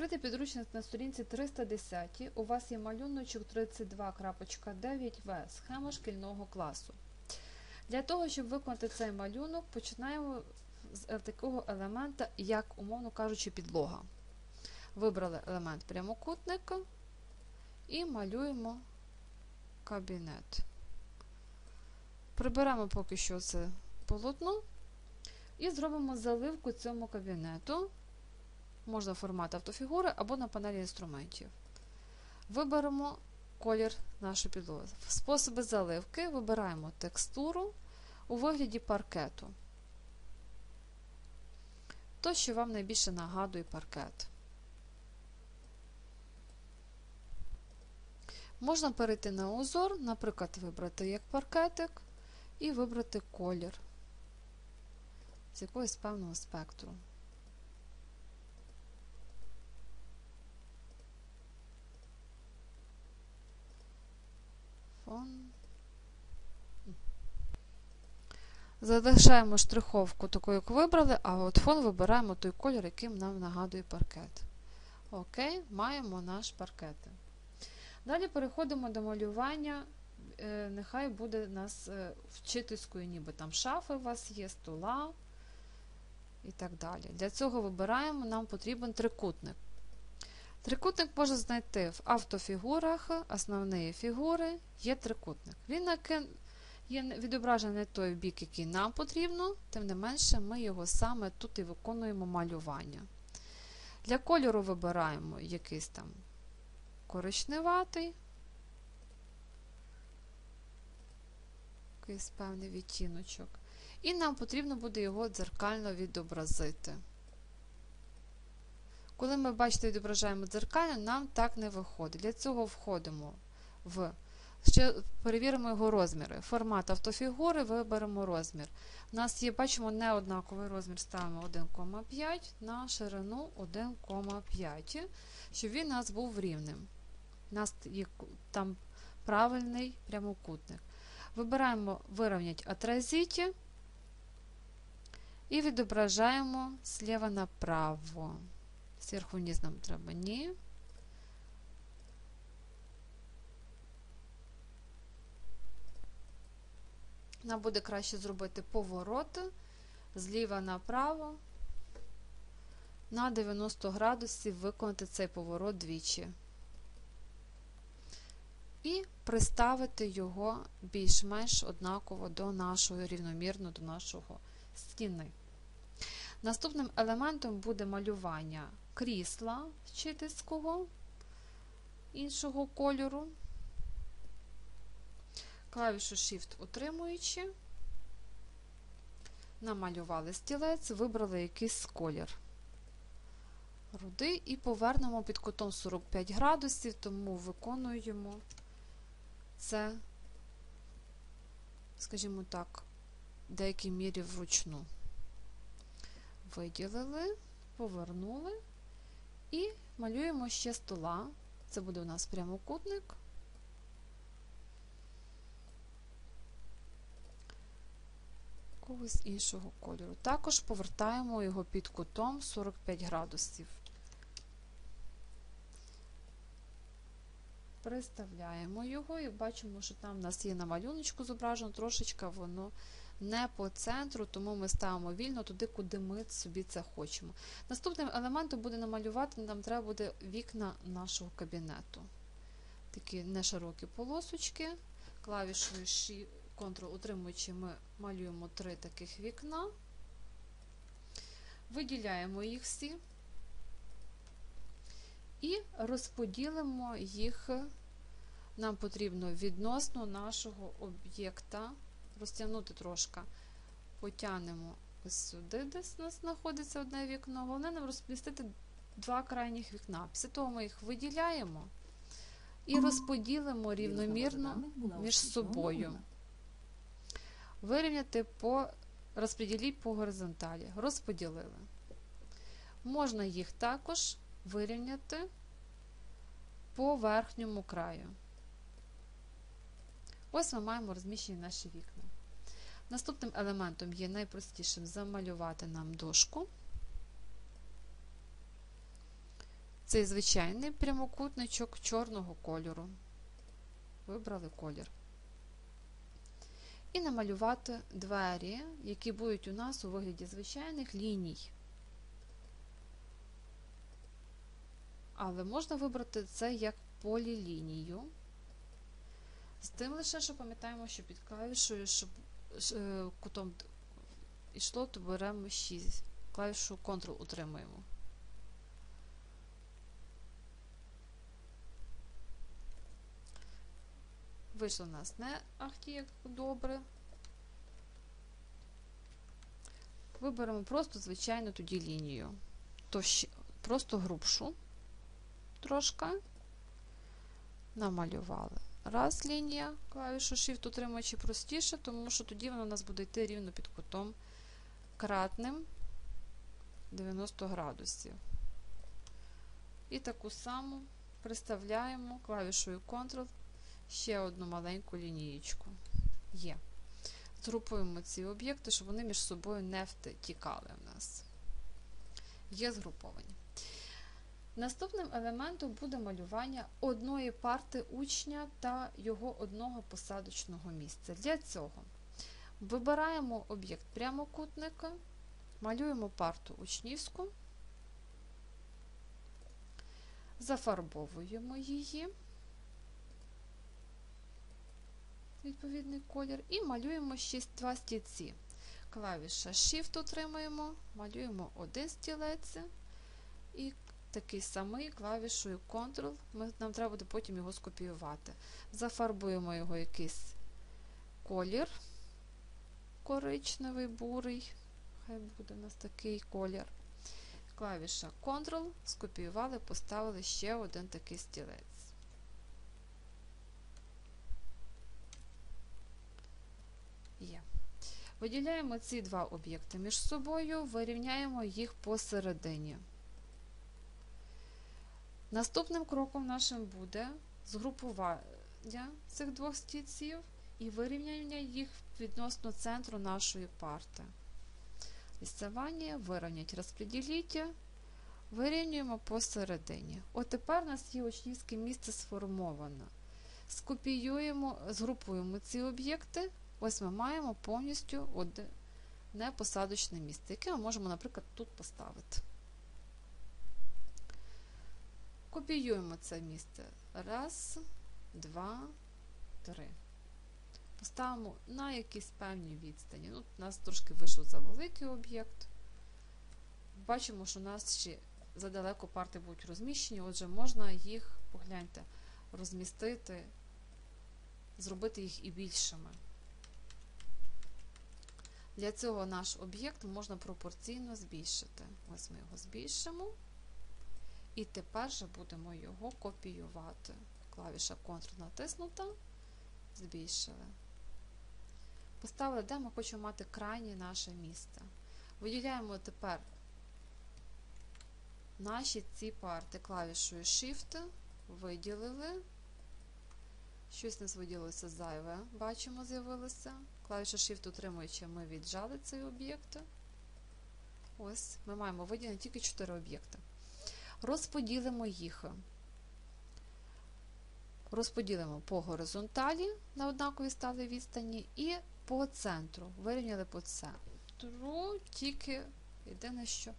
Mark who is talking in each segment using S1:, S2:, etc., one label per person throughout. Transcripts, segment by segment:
S1: Відкритий підручник на сторінці 310. У вас є малюночок 32.9в схема шкільного класу. Для того, щоб виконати цей малюнок, починаємо з е, такого елемента, як, умовно кажучи, підлога. Вибрали елемент прямокутника і малюємо кабінет. Приберемо поки що це полотно і зробимо заливку цьому кабінету. Можна формат автофігури або на панелі інструментів. Виберемо колір нашої підлоги. Способи заливки вибираємо текстуру у вигляді паркету. То, що вам найбільше нагадує паркет. Можна перейти на узор, наприклад, вибрати як паркетик і вибрати колір з якогось певного спектру. Фон. Залишаємо штриховку таку, як вибрали, а от фон вибираємо той колір, яким нам нагадує паркет. Окей, маємо наш паркет. Далі переходимо до малювання. Е, Нехай буде нас е, вчительською, ніби там шафи у вас є, стола і так далі. Для цього вибираємо, нам потрібен трикутник. Трикутник можна знайти в автофігурах, основні фігури, є трикутник. Він є відображений той бік, який нам потрібно, тим не менше, ми його саме тут і виконуємо малювання. Для кольору вибираємо якийсь там коричневатий, якийсь певний відтіночок. І нам потрібно буде його дзеркально відобразити. Коли ми, бачите, відображаємо дзеркально, нам так не виходить. Для цього входимо в. Ще перевіримо його розміри. Формат автофігури, виберемо розмір. У нас є, бачимо, неоднаковий розмір, ставимо 1,5 на ширину 1,5, щоб він у нас був рівним. У нас є там правильний прямокутник. Вибираємо вирівнять отразіті і відображаємо зліва направо. Зверху вниз нам треба ні. Нам буде краще зробити поворот зліва направо на 90 градусів виконати цей поворот двічі. І приставити його більш-менш однаково до нашого рівномірно до нашого стіни. Наступним елементом буде малювання крісла вчительського іншого кольору. Клавішу Shift утримуючи, намалювали стілець, вибрали якийсь колір. Рудий і повернемо під кутом 45 градусів, тому виконуємо це, скажімо так, в деякій мірі вручну. Виділили, повернули і малюємо ще стола. Це буде у нас прямокутник. Когось іншого кольору. Також повертаємо його під кутом 45 градусів. Приставляємо його і бачимо, що там у нас є на малюночку зображено, трошечки воно не по центру, тому ми ставимо вільно туди, куди ми собі це хочемо. Наступним елементом буде намалювати, нам треба буде вікна нашого кабінету. Такі неширокі полосочки. Клавішою Ctrl утримуючи, ми малюємо три таких вікна, виділяємо їх всі і розподілимо їх. Нам потрібно відносно нашого об'єкта розтягнути трошки, потягнемо сюди, десь у нас знаходиться одне вікно. Головне нам розмістити два крайніх вікна. Після того ми їх виділяємо і розподілимо рівномірно між собою. Вирівняти по розподіліть по горизонталі. Розподілили. Можна їх також вирівняти по верхньому краю. Ось ми маємо розміщені наші вікна. Наступним елементом є найпростішим замалювати нам дошку. цей звичайний прямокутничок чорного кольору. Вибрали колір. І намалювати двері, які будуть у нас у вигляді звичайних ліній. Але можна вибрати це як полілінію. З тим лише, що пам'ятаємо, що під клавішою, щоб е, кутом йшло, то беремо 6. Клавішу Ctrl утримуємо. Вийшло у нас не ахті як добре. Виберемо просто звичайну тоді лінію. То просто грубшу трошки. Намалювали. Раз лінія, клавішу Shift утримуючи простіше, тому що тоді вона у нас буде йти рівно під кутом кратним 90 градусів. І таку саму приставляємо клавішою Ctrl ще одну маленьку лінієчку. Є. Згрупуємо ці об'єкти, щоб вони між собою не втікали в нас. Є згруповані. Наступним елементом буде малювання одної парти учня та його одного посадочного місця. Для цього вибираємо об'єкт прямокутника, малюємо парту учнівську, зафарбовуємо її, відповідний колір, і малюємо ще два стільці. Клавіша Shift утримуємо, малюємо один стілець і такий самий клавішою Ctrl. Ми, Нам треба буде потім його скопіювати. Зафарбуємо його якийсь колір коричневий, бурий. Хай буде у нас такий колір. Клавіша Ctrl, скопіювали, поставили ще один такий стілець. Є. Виділяємо ці два об'єкти між собою, вирівняємо їх посередині. Наступним кроком нашим буде згрупування цих двох стільців і вирівняння їх відносно центру нашої парти. Лісування, вирівнять, розподіліть, вирівнюємо посередині. От тепер у нас є учнівське місце сформоване. Скопіюємо, згрупуємо ці об'єкти. Ось ми маємо повністю одне посадочне місце, яке ми можемо, наприклад, тут поставити. Копіюємо це місце. Раз, два, три. Поставимо на якійсь певній відстані. Ну, У нас трошки вийшов за великий об'єкт. Бачимо, що у нас ще задалеко парти будуть розміщені, отже, можна їх, погляньте, розмістити, зробити їх і більшими. Для цього наш об'єкт можна пропорційно збільшити. Ось ми його збільшимо. І тепер же будемо його копіювати. Клавіша Ctrl натиснута, збільшили. Поставили, де ми хочемо мати крайнє наше місце. Виділяємо тепер наші ці парти клавішою Shift, виділили. Щось у нас виділилося зайве, бачимо, з'явилося. Клавіша Shift утримуючи, ми віджали цей об'єкт. Ось, ми маємо виділені тільки 4 об'єкти. Розподілимо їх. Розподілимо по горизонталі на однаковій сталій відстані і по центру. Вирівняли по центру, тільки єдине, що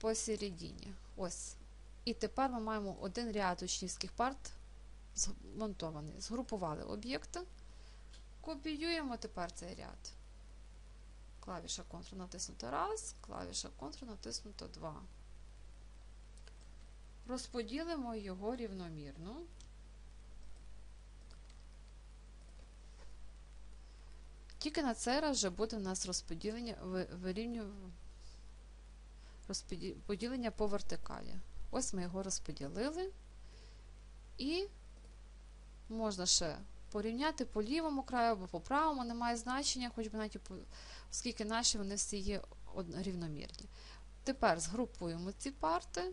S1: посередині. Ось. І тепер ми маємо один ряд учнівських парт змонтований. Згрупували об'єкти, копіюємо тепер цей ряд. Клавіша Ctrl натиснута раз, клавіша Ctrl натиснута 2. Розподілимо його рівномірно. Тільки на цей раз вже буде у нас розподілення розподілення по вертикалі. Ось ми його розподілили. І можна ще порівняти по лівому краю або по правому, немає значення, хоч би навіть, оскільки наші вони всі є рівномірні. Тепер згрупуємо ці парти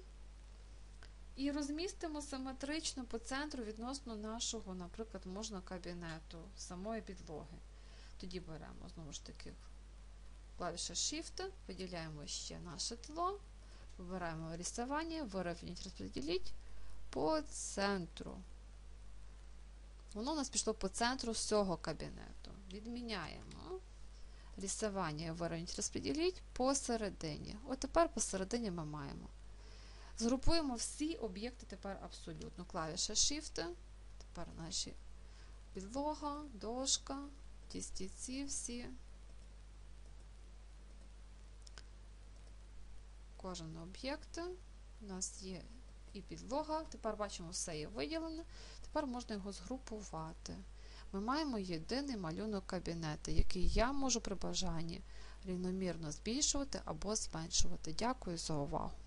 S1: і розмістимо симетрично по центру відносно нашого, наприклад, можна кабінету, самої підлоги. Тоді беремо, знову ж таки, клавіша Shift, виділяємо ще наше тло, Вибираємо рисування, вирівнять, розподіліть по центру. Воно у нас пішло по центру всього кабінету. Відміняємо. Рисування вирівнять, розподіліть посередині. От тепер посередині ми маємо. Згрупуємо всі об'єкти тепер абсолютно. Клавіша Shift. Тепер наші підлога, дошка, ті стільці всі. Кожен об'єкт. У нас є і підлога. Тепер бачимо, все є виділене. Тепер можна його згрупувати. Ми маємо єдиний малюнок кабінету, який я можу при бажанні рівномірно збільшувати або зменшувати. Дякую за увагу.